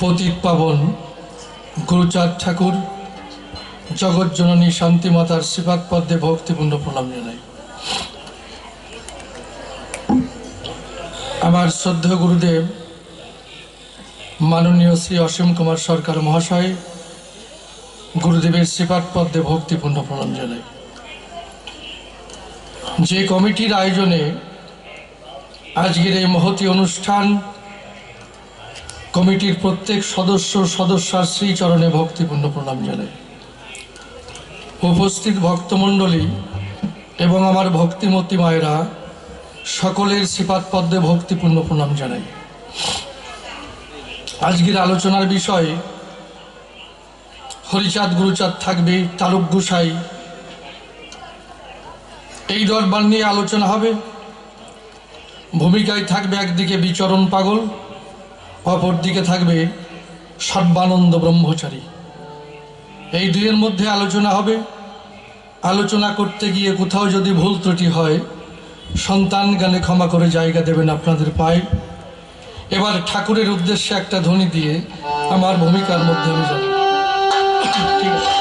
পতিত পাবন গুরুচাঁদ ঠাকুর জগৎজননী শান্তিমাতার শ্রীপাদ পদ্মে ভক্তিপূর্ণ প্রণাম জানাই। আমার শ্রদ্ধেয় গুরুদেব, মাননীয় শ্রী অসীম কুমার সরকার মহাশয়, গুরুদেবের শ্রীপাদ পদ্মে ভক্তিপূর্ণ প্রণাম জানাই। যে কমিটির আয়োজনে আজকের এই মহতি অনুষ্ঠান কমিটির প্রত্যেক সদস্য সদস্যার শ্রীচরণে ভক্তিপূর্ণ প্রণাম জানাই। উপস্থিত ভক্তমণ্ডলী এবং আমার ভক্তিমতী মায়েরা, সকলের শ্রীপাদ পদ্মে ভক্তিপূর্ণ প্রণাম জানাই। আজকের আলোচনার বিষয় হরিচাঁদ গুরুচাঁদ থাকবে তালুক গোসাই। এই দরবার নিয়ে আলোচনা হবে। ভূমিকায় থাকবে একদিকে বিচরণ পাগল অপরদিকে থাকবে সর্বানন্দ ব্রহ্মচারী। এই দুইয়ের মধ্যে আলোচনা হবে। আলোচনা করতে গিয়ে কোথাও যদি ভুল ত্রুটি হয়, সন্তান গানে ক্ষমা করে জায়গা দেবেন আপনাদের পায়ে। এবার ঠাকুরের উদ্দেশ্যে একটা ধ্বনি দিয়ে আমার ভূমিকার মধ্যে আমি যাব। ঠিক আছে।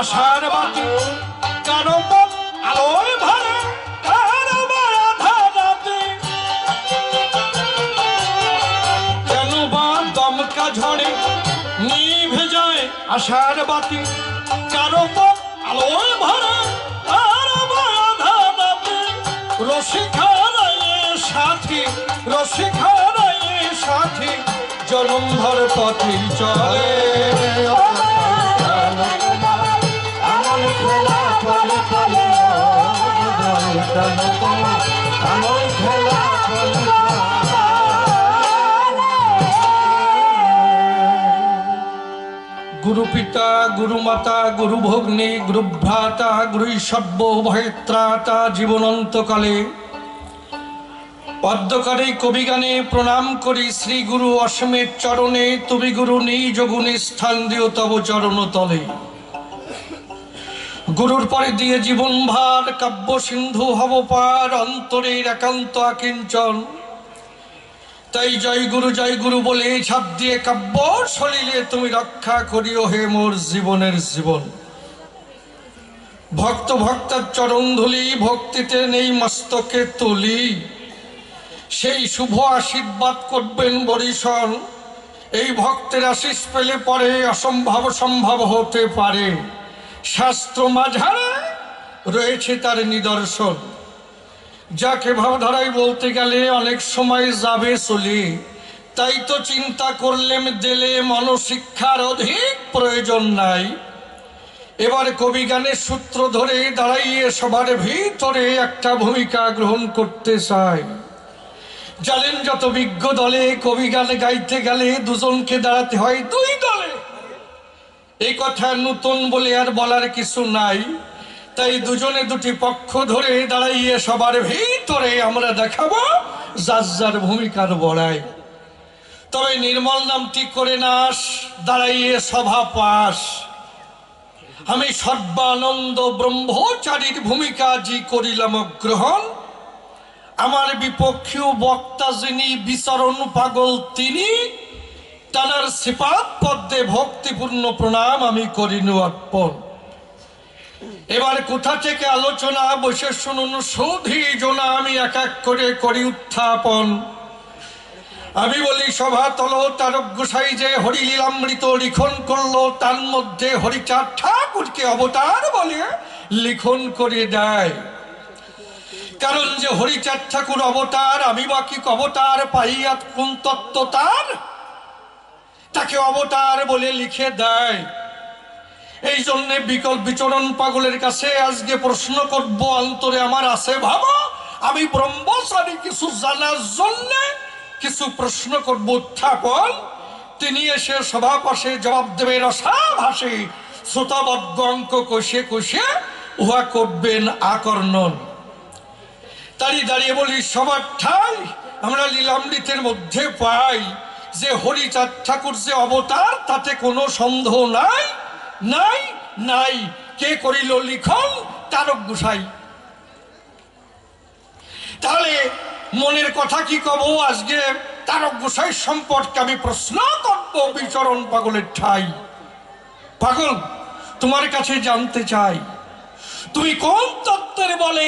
আশার বাতি কারও আলোয় ভরে কারও বা আধা রাতে। কেন বা দমকা ঝড়ে, নিভে যায় আশার বাতি। কারও আলোয় ভরে কারও বা আধা রাতে। রসিখারায়ে সাথী রসিখারায়ে সাথী, জলন্ধর পথে চলে। গুরু পিতা গুরু মাতা গুরু ভগ্নী গুরু ভ্রাতা গুরু সব্য ভয়ত্রাতা জীবনন্তকালে পদ্মকারে কবিগানে প্রণাম করি শ্রী গুরু অসমের চরণে তুমি গুরু নিজ গুণে স্থান দিও তব চরণ তলে গুরুর পরে দিয়ে জীবন ভার, কাব্য সিন্ধু হব পার, অন্তরের একান্ত আকিঞ্চন। তাই জয় গুরু জয় গুরু বলে ছাপ দিয়ে কাব্য সলিলে তুমি রক্ষা করিও হে মোর জীবনের জীবন। ভক্ত ভক্তার চরণ ধুলি, ভক্তিতে নেই মস্তকে তুলি। সেই শুভ আশীর্বাদ করবেন বরিশন এই ভক্তের আশিস পেলে পরে অসম্ভব সম্ভব হতে পারে। শাস্ত্র মাঝারে রয়েছে তার নিদর্শন। যাকে ভাবধারায় বলতে গেলে অনেক সময় যাবে চলে। তাই তো চিন্তা করলেম দিলে মনশিক্ষার অধিক প্রয়োজন নাই। এবার কবি গানের সূত্র ধরে দাঁড়াইয়ে সবার ভিতরে একটা ভূমিকা গ্রহণ করতে চায়। জানেন, যত বিজ্ঞ দলে কবি গানে গাইতে গেলে দুজনকে দাঁড়াতে হয় দুই দলে। এই কথা নতুন বলে আর বলার কিছু নাই। তাই দুজনে দুটি পক্ষ ধরে দাঁড়াইয়ে সবার ভিতরে আমরা দেখাবো যার যার ভূমিকার বড়াই। তবে নির্মল নামটি করে নাস দাঁড়াইয়ে সভা পাস আমি সর্বানন্দ ব্রহ্মচারীর ভূমিকা জি করিলাম গ্রহণ। আমার বিপক্ষীয় বক্তা যিনি, বিচরণ পাগল তিনি তানার সিপাত পদ্মে ভক্তিপূর্ণ প্রণাম আমি করিনু অর্পণ। এবার কোথা থেকে আলোচনা, বসে শুনুন, সৌধি জোনা আমি এক এক করে করি উত্থাপন। আমি বলি, সভা তল তারক গোসাই যে হরিলীলামৃত লিখন করল, তার মধ্যে হরিচাঁদ ঠাকুরকে অবতার বলে লিখন করে দেয়। কারণ যে হরিচাঁদ ঠাকুর অবতার, আমি বা কি অবতার পাইয়া কোন তত্ত্ব তার? তাকে অবতার বলে লিখে দেয়। এই জন্যে বিকল বিচরণ পাগলের কাছে আজকে প্রশ্ন করব, অন্তরে আমার আছে ভাবো? আমি ব্রহ্মচারী কিছু জানার জন্য কিছু প্রশ্ন করব, উত্থাপন। তিনি এসে সভা পাশে জবাব দেবেন, অসাভাসে শ্রোতাবদ্ধ অঙ্ক কষে কষে উহা করবেন আকর্ণন তারই দাঁড়িয়ে বলি, সবার ঠাই আমরা লীলামৃতের মধ্যে পাই। যে হরিচাঁদ ঠাকুর যে অবতার, তাতে কোনো সন্দেহ নাই? নাই নাই। কে করিল লিখন? তারক গোসাই। তাহলে মনের কথা কি কব আজকে? তারক গোসাই সম্পর্কে আমি প্রশ্ন করব বিচরণ পাগলের ঠাই। পাগল, তোমার কাছে জানতে চাই। তুমি কোন তত্ত্বের বলে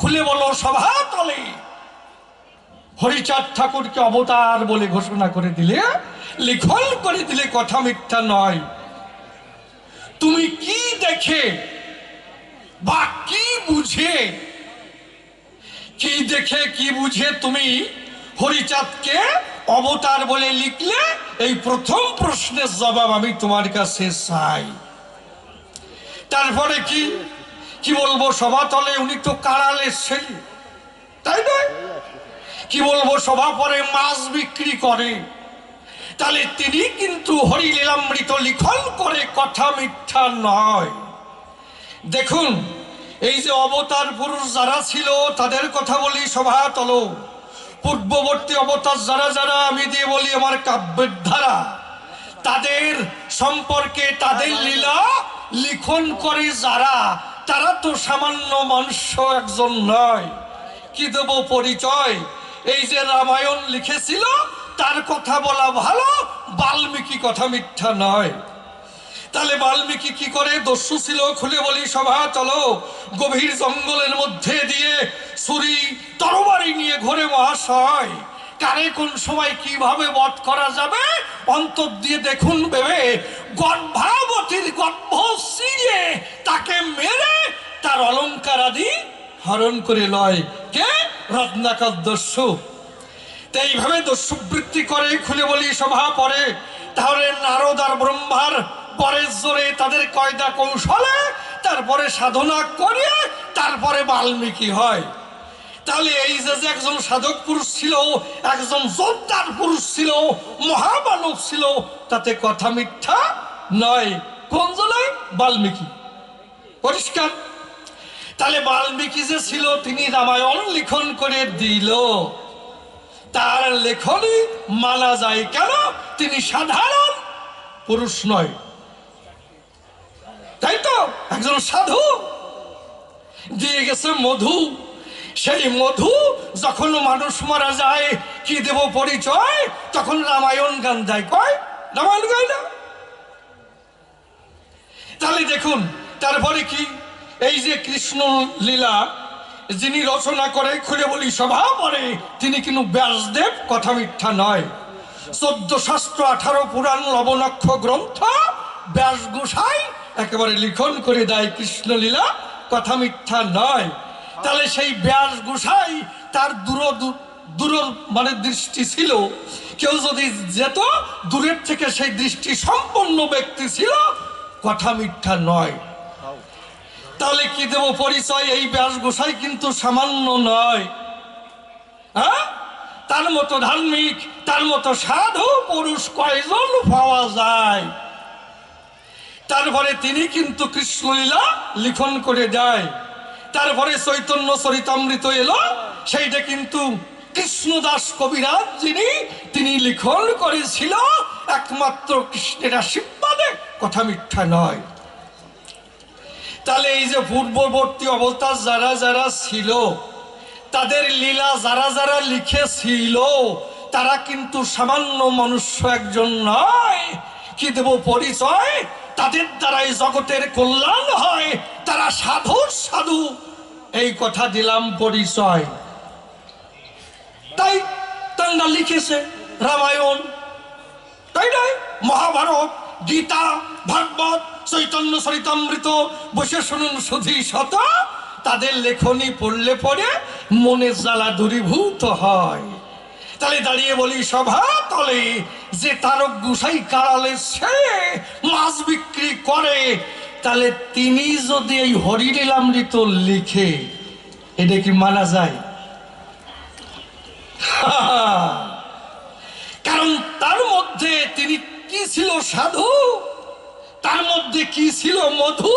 খুলে বলো সভা তলে? হরিচাঁদ ঠাকুরকে অবতার বলে ঘোষণা করে দিলে, লিখন করে দিলে কথা মিথ্যা নয়। তুমি কি দেখে বা কি বুঝে? কি দেখে, কি বুঝে তুমি হরিচাঁদকে অবতার বলে লিখলে? এই প্রথম প্রশ্নের জবাব আমি তোমার কাছে চাই। তারপরে কি? কি বলব? সভাতলে উনি তো কারালের ছেলে। তাই নয়? কি বলব, সভা পরে মাছ বিক্রি করে। তাহলে তিনি কিন্তু হরিলীলামৃত লিখন করে কথা মিথ্যা নয়। দেখুন, এই যে অবতার পুরুষ যারা ছিল, তাদের কথা বলি, সভা তল। পূর্ববর্তী অবতার যারা যারা, আমি দিয়ে বলি আমার কাব্যের ধারা, তাদের সম্পর্কে, তাদের লীলা লিখন করে যারা, তারা তো সামান্য মানুষ একজন নয়। কি দেব পরিচয়? এই যে রামায়ণ লিখেছিল, তার কথা বলা ভালো, বাল্মীকি কথা মিথ্যা নয়। তাহলে বাল্মীকি কি করে? দস্যু ছিল, খুলে বলি, সভা, চলো, গভীর জঙ্গলের মধ্যে দিয়ে ছুরি, তরবারি নিয়ে ঘোরে মহাশয়। কারে কোন সময় কীভাবে বধ করা যাবে? অন্তর দিয়ে দেখুন ভেবে, গর্ভাবতীর গর্ভ সিরে তাকে মেরে তার অলঙ্কার আদি হরণ করে লয়। কে? রত্নাকর দস্যু তো এইভাবে দস্যুবৃত্তি করে, খুলে বলি সভা পরে, তাহলে নারদ আর ব্রহ্মার পরের জোরে তাদের কয়দা কৌশলে, তারপরে সাধনা করিয়ে, তারপরে বাল্মীকি হয়। তাহলে এই যে যে একজন সাধক পুরুষ ছিল, একজন জোরদার পুরুষ ছিল, মহামানব ছিল, তাতে কথা মিথ্যা নয়। কোন জনায় বাল্মীকি। পরিষ্কার? তাহলে বাল্মীকি যে ছিল, তিনি রামায়ণ লিখন করে দিল। তার লেখনী মানা যায় কেন? তিনি সাধারণ পুরুষ নয়। তাই তো? একজন সাধু। দিয়ে গেছে মধু। সেই মধু যখন মানুষ মারা যায়, কি দেব পরিচয়? তখন রামায়ণ গান দেয়। কয়? রামায়ণ গায় না। তাহলে দেখুন, তারপরে কি? এই যে কৃষ্ণ লীলা, যিনি রচনা করে, খুলে বলি, সভা পরে, তিনি কিন্তু ব্যাসদেব, কথা মিথ্যা নয়। চোদ্দ শাস্ত্র, আঠারো পুরাণ, লবণাক্ষ গ্রন্থ, ব্যাস গোসাই, একেবারে লিখন করে দেয় কৃষ্ণ লীলা, কথা মিথ্যা নয়। তাহলে সেই ব্যাস গোসাই তার দূর দূর মানে দৃষ্টি ছিল। কেউ যদি যেত, দূরের থেকে সেই দৃষ্টি সম্পন্ন ব্যক্তি ছিল, কথা মিথ্যা নয়। তাহলে কি দেব পরিচয়? এই ব্যাস গোসাই কিন্তু সামান্য নয়। হ্যাঁ? তার মতো ধার্মিক, তার মতো সাধু পুরুষ কয়জন পাওয়া যায়? তারপরে তিনি কিন্তু কৃষ্ণলীলা লিখন করে দেয়। তারপরে চৈতন্য চরিতামৃত এলো। সেইটা কিন্তু কৃষ্ণদাস কবিরাজ যিনি, তিনি লিখন করেছিল। একমাত্র কৃষ্ণের আশীর্বাদে, কথা মিথ্যা নয়। তাহলে এই যে পূর্ববর্তী অবতার যারা যারা ছিল, তাদের লীলা যারা যারা লিখেছিল, তারা কিন্তু সামান্য মনুষ্য একজন নয়। কি দেব পরিচয়? তাদের দ্বারাই জগতের কল্যাণ হয়। তারা সাধু সাধু। এই কথা দিলাম পরিচয়। তাই তারা লিখেছে রামায়ণ। তাই নয়, মহাভারত, গীতা, ভাগবত চৈতন্য চরিতামৃত। বসে শুনুন সুধী শত, তাদের লেখনী পড়লে পরে মনে জ্বালা দূরীভূত হয়। তাহলে দাঁড়িয়ে বলি সভা তলে, যে তারক গুসাই কারালে সে মাছ বিক্রি করে তাহলে তিনি যদি এই হরিলীলামৃত লিখে, এটা কি মানা যায়? কারণ তার মধ্যে তিনি কি ছিল সাধু? মধ্যে কি ছিল মধু?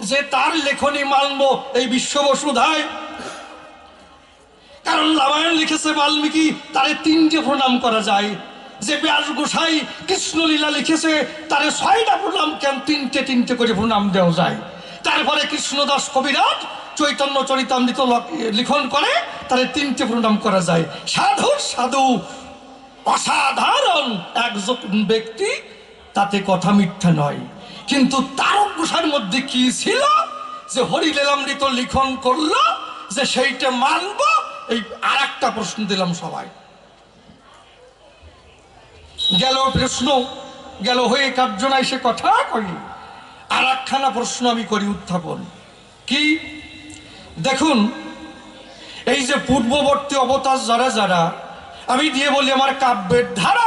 যে তার লেখনী মানব এই বিশ্ব বসুধায়। কারণ রামায়ণ লিখেছে বাল্মীকি, তারে তিনটে প্রণাম করা যায়। যে ব্যাস গোসাই কৃষ্ণলীলা লিখেছে, তারে ছয়টা প্রণাম কেন তিনটে তিনটে করে প্রণাম দেওয়া যায়? তারপরে কৃষ্ণদাস কবিরাজ চৈতন্য চরিতামৃত লিখন করে, তারে তিনটে প্রণাম করা যায়। সাধু সাধু, অসাধারণ একজন ব্যক্তি, তাতে কথা মিথ্যা নয়। কিন্তু তারক গোসাইয়ের মধ্যে কি ছিল? যে হরিলীলামৃত লিখন করল, যে সেইটা মানব, এই আর একটা প্রশ্ন দিলাম সবাই। গেল প্রশ্ন, গেল হয়ে কার্যনায় সে কথা করি আর একখানা প্রশ্ন আমি করি উত্থাপন। কি? দেখুন, এই যে পূর্ববর্তী অবতার যারা যারা, আমি দিয়ে বলি আমার কাব্যের ধারা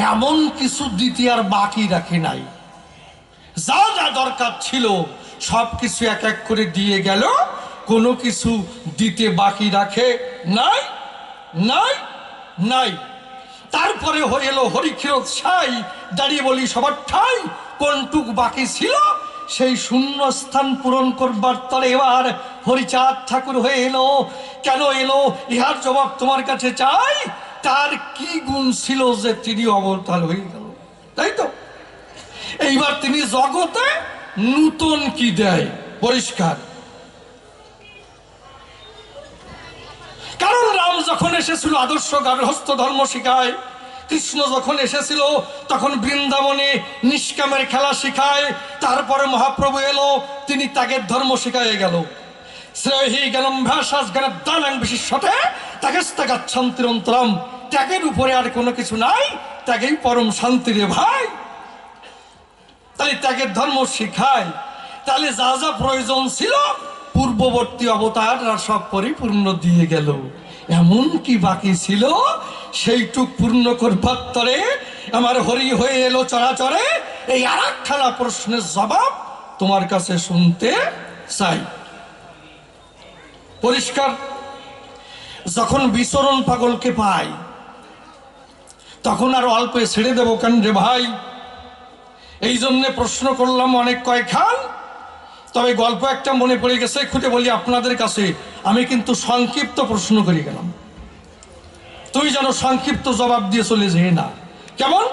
এমন কিছু দিতে আর বাকি রাখে নাই। যা যা দরকার ছিল, সব কিছু এক এক করে দিয়ে গেল। কোনো কিছু দিতে বাকি রাখে নাই নাই নাই। তারপরে হয়ে এলো হরিক্ষীরত সাই, দাঁড়িয়ে বলি, সবার ঠাই, কোনটুক বাকি ছিল? সেই শূন্য স্থান পূরণ করবার তরে এবার হরিচাঁদ ঠাকুর হয়ে এলো। কেন এলো? ইহার জবাব তোমার কাছে চাই। তার কি গুণ ছিল যে তিনি অবতার হয়ে গেল? তাই তো? এইবার তিনি জগতে নূতন কি দেয়? পরিষ্কার। কারণ রাম যখন এসেছিল, আদর্শ গার্হস্থ ধর্ম শিখায়, কৃষ্ণ যখন এসেছিল, তখন বৃন্দাবনে নিষ্কামের খেলা শিখায়, তারপরে মহাপ্রভু এলো, তিনি ত্যাগের ধর্ম শিখায় গেল। শ্রেয়হি জ্ঞানম ভাষাস জ্ঞানের দানাং বিশিষ্টতে ত্যাগেস ত্যাগাচ্ছন্তির অন্তরম ত্যাগের উপরে আর কোনো কিছু নাই, ত্যাগেই পরম শান্তি রে ভাই। তাহলে ত্যাগের ধর্ম শিখায়। তাহলে যা যা প্রয়োজন ছিল, পূর্ববর্তী অবতাররা সব পরিপূর্ণ দিয়ে গেল। এমন কি বাকি ছিল? সেইটুক পূর্ণ করবার তরে আমার হরি হয়ে এলো চরাচরে। এই আর প্রশ্নের জবাব তোমার কাছে শুনতে চাই। পরিষ্কার। যখন বিচরণ পাগলকে পাই, তখন আর অল্পে ছেড়ে দেবো কেন রে ভাই? এই জন্যে প্রশ্ন করলাম অনেক কয়েকখান, তবে গল্প একটা মনে পড়ে গেছে, খুঁজে বলি আপনাদের কাছে। আমি কিন্তু সংক্ষিপ্ত প্রশ্ন করে গেলাম। তুই যেন সংক্ষিপ্ত জবাব দিয়ে চলে যেয়ে না। কেমন?